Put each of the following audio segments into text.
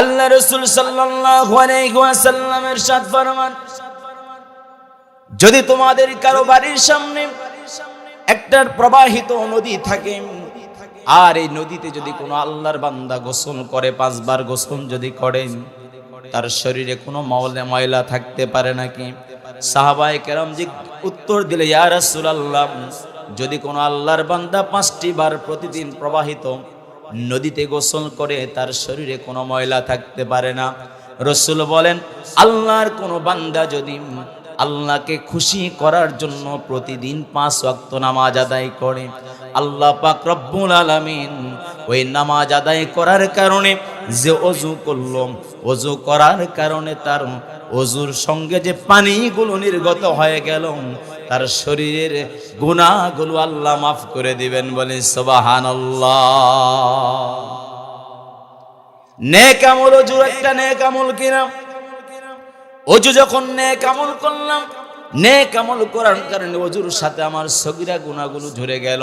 আল্লাহ রসুল ওয়াসাল্লামের সাথ ফরমান, যদি তোমাদের কারও বাড়ির সামনে একটা প্রবাহিত নদী থাকে, আর এই নদীতে যদি কোনো আল্লাহর বান্দা গোসল করে, পাঁচবার গোসল যদি করে তার শরীরে কোনো ময়লা ময়লা থাকতে পারে নাকি? সাহাবায়ে কেরাম জি উত্তর দিলে, ইয়া রাসূলুল্লাহ, যদি কোনো আল্লাহর বান্দা পাঁচটি বার প্রতিদিন প্রবাহিত নদীতে গোসল করে তার শরীরে কোনো ময়লা থাকতে পারে না। রসুল বলেন, আল্লাহর কোনো বান্দা যদি আল্লাহকে খুশি করার জন্য প্রতিদিন পাঁচ ওয়াক্ত নামাজ আদায় করে, আল্লাহ পাক রব্বুল আলামিন ওই নামাজ আদায় করার কারণে যে অজু করল, অজু করার কারণে তার অজুর সঙ্গে যে পানিগুলো নির্গত হয়ে গেল তার শরীরের গুণাগুলো আল্লাহ মাফ করে দিবেন বলে সবাহান নেক আমল অজু, একটা নেক আমল কিনা অজু যখন নেক আমল করলাম, নেক আমল করার কারণে অজুর সাথে আমার সগিরা গুণাগুলো ঝরে গেল।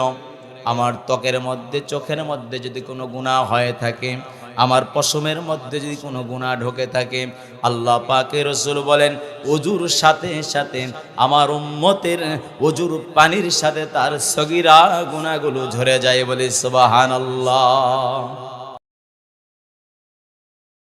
আমার ত্বকের মধ্যে, চোখের মধ্যে যদি কোনো গুণা হয়ে থাকে আমার পশমের মধ্যে যদি কোনো গুণা ঢোকে থাকে, আল্লাহ পাকে রসুল বলেন অজুর সাথে সাথে আমার উম্মতের অজুর পানির সাথে তার সগিরা গুণাগুলো ঝরে যায় বলে সুবাহান আল্লাহ